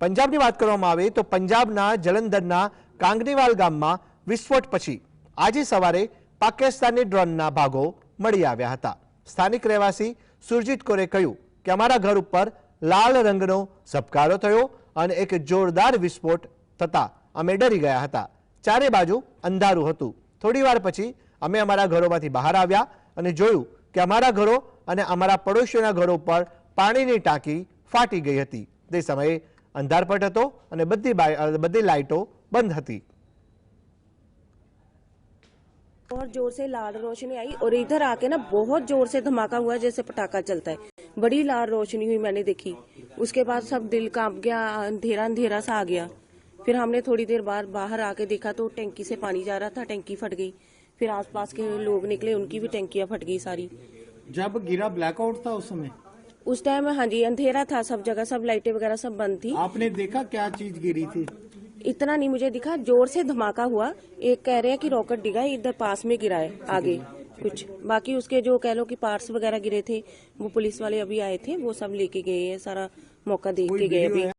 પંજાબની વાત કરવામાં આવે તો પંજાબના જલંધરના કાંગનીવાલ ગામમાં વિસ્ફોટ પછી આજે સવારે પાકિસ્તાની ડ્રોનના ભાગો મળી આવ્યા હતા સ્થાનિક રહેવાસી સુરજીત કોરે કહ્યું કે અમારા ઘર ઉપર લાલ રંગનો ઝબકારો થયો અને એક જોરદાર વિસ્ફોટ થતા અમે ડરી ગયા હતા ચારે બાજુ અંધારું હતું થોડી વાર પછી અમે અમારા ઘરોમાંથી બહાર આવ્યા અને જોયું કે અમારા ઘરો અને અમારા પડોશીઓના ઘરો પર પાણીની ટાંકી ફાટી ગઈ હતી તે સમયે અંધારપટ હતો અને બધી બાય- બધી લાઇટો બંધ હતી बहुत जोर से लाल रोशनी आई और इधर आके ना बहुत जोर से धमाका हुआ जैसे पटाखा चलता है बड़ी लाल रोशनी हुई मैंने देखी उसके बाद सब दिल कांप गया अंधेरा अंधेरा सा आ गया फिर हमने थोड़ी देर बाद बाहर आके देखा तो टैंकी से पानी जा रहा था टैंकी फट गई फिर आसपास के लोग निकले उनकी भी टैंकियां फट गई सारी जब गिरा ब्लैकआउट था उस समय उस टाइम हाँ जी अंधेरा था सब जगह सब लाइटें वगैरह सब बंद थी। आपने देखा क्या चीज़ गिरी थी? इतना नहीं मुझे दिखा ज़ोर से धमाका हुआ। एक कह रहे हैं कि रॉकेट डिगा इधर पास में गिरा है आगे कुछ। बाकी उसके जो कह लो कि पार्ट्स वगैरह गिरे थे वो पुलिस वाले अभी आए थे वो सब लेके गए हैं सारा मौका देख के गए अभी?